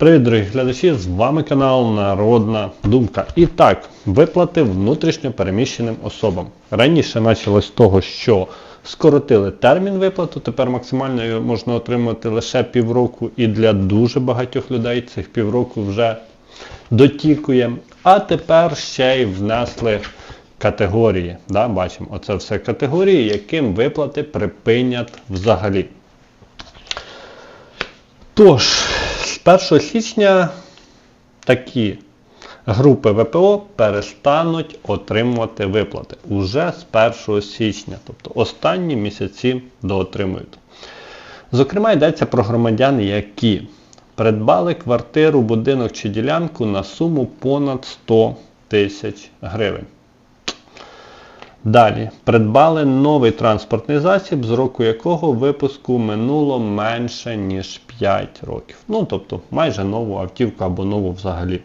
Привіт, дорогі глядачі! З вами канал Народна Думка. І так, виплати внутрішньо переміщеним особам. Раніше почалось з того, що скоротили термін виплату, тепер максимально його можна отримати лише півроку, і для дуже багатьох людей цих півроку вже дотікує. А тепер ще й внесли категорії. Да, бачимо, оце все категорії, яким виплати припинять взагалі. Тож, 1 січня такі групи ВПО перестануть отримувати виплати уже з 1 січня, тобто останні місяці доотримують. Зокрема, йдеться про громадян, які придбали квартиру, будинок чи ділянку на суму понад 100 тисяч гривень. Далі придбали новий транспортний засіб, з року якого випуску минуло менше, ніж 5 років. Ну, тобто майже нову автівку або нову взагалі.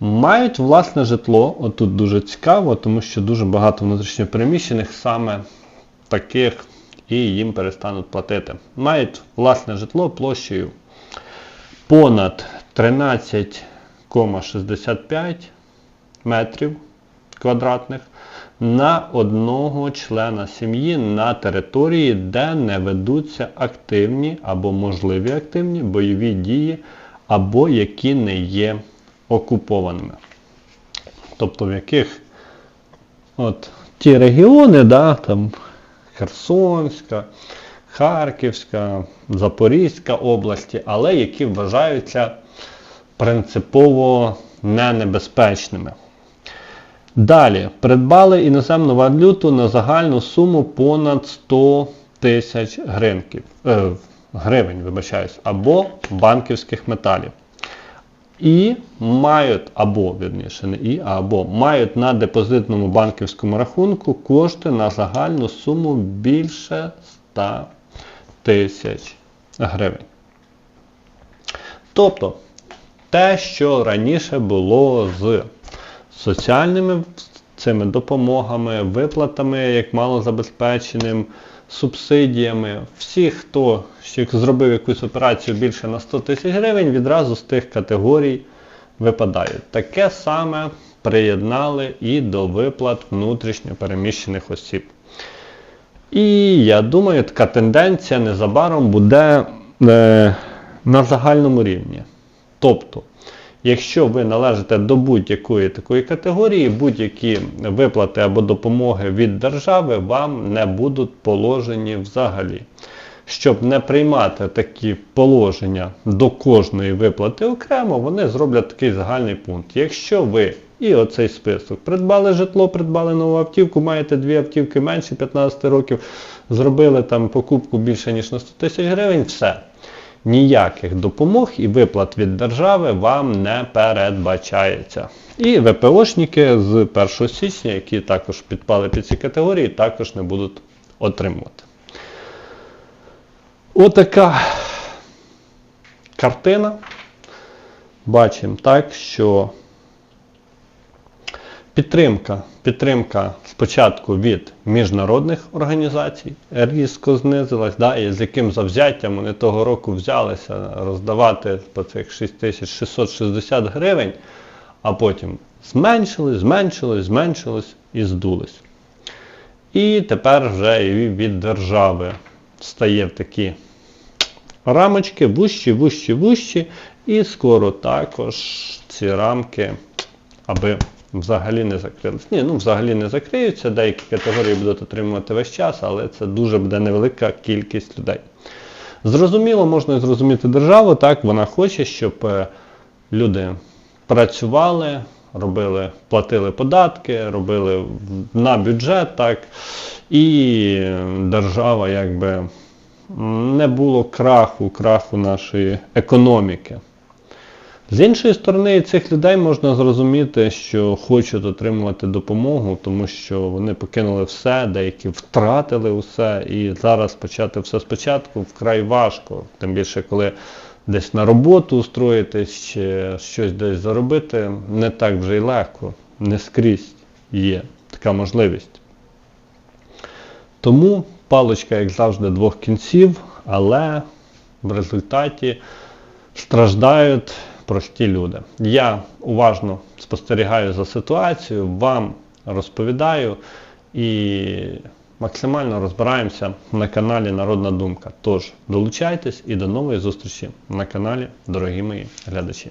Мають власне житло, отут дуже цікаво, тому що дуже багато внутрішньопереміщених саме таких і їм перестануть платити. Мають власне житло площею понад 13,65 метрів квадратних на одного члена сім'ї на території, де не ведуться активні або можливі активні бойові дії, або які не є окупованими. Тобто в яких от ті регіони, да, там Херсонська, Харківська, Запорізька області, але які вважаються принципово ненебезпечними. Далі придбали іноземну валюту на загальну суму понад 100 тисяч гривень, е, гривень вибачаюсь, або банківських металів. І мають, або, вірніше, не і, а або мають на депозитному банківському рахунку кошти на загальну суму більше 100 тисяч гривень. Тобто, те, що раніше було з соціальними цими допомогами, виплатами як малозабезпеченим, субсидіями. Всі, хто зробив якусь операцію більше на 100 тисяч гривень, відразу з тих категорій випадають. Таке саме приєднали і до виплат внутрішньо переміщених осіб. І я думаю, така тенденція незабаром буде е, на загальному рівні. Тобто, Якщо ви належите до будь-якої такої категорії, будь-які виплати або допомоги від держави вам не будуть положені взагалі. Щоб не приймати такі положення до кожної виплати окремо, вони зроблять такий загальний пункт. Якщо ви і оцей список придбали житло, придбали нову автівку, маєте дві автівки менше 15 років, зробили там покупку більше ніж на 100 тисяч гривень, все ніяких допомог і виплат від держави вам не передбачається. І ВПОшники з 1 січня, які також підпали під ці категорії, також не будуть отримувати. Отака картина. Бачимо так, що Підтримка. Підтримка спочатку від міжнародних організацій різко знизилась, да, і з яким завзяттям вони того року взялися роздавати по цих 6660 гривень, а потім зменшились, зменшились, зменшились і здулись. І тепер вже і від держави стає в такі рамочки, вущі, вущі, вущі, і скоро також ці рамки, аби взагалі не закрились. Ні, ну взагалі не закриються, деякі категорії будуть отримувати весь час, але це дуже буде невелика кількість людей. Зрозуміло, можна зрозуміти державу, так, вона хоче, щоб е, люди працювали, робили, платили податки, робили на бюджет, так, і держава якби не було краху, краху нашої економіки. З іншої сторони, цих людей можна зрозуміти, що хочуть отримувати допомогу, тому що вони покинули все, деякі втратили все, і зараз почати все спочатку вкрай важко. Тим більше, коли десь на роботу устроїтись чи щось десь заробити, не так вже й легко, не скрізь є така можливість. Тому паличка, як завжди, двох кінців, але в результаті страждають прості люди. Я уважно спостерігаю за ситуацією, вам розповідаю і максимально розбираємося на каналі Народна Думка. Тож долучайтесь і до нової зустрічі на каналі, дорогі мої глядачі.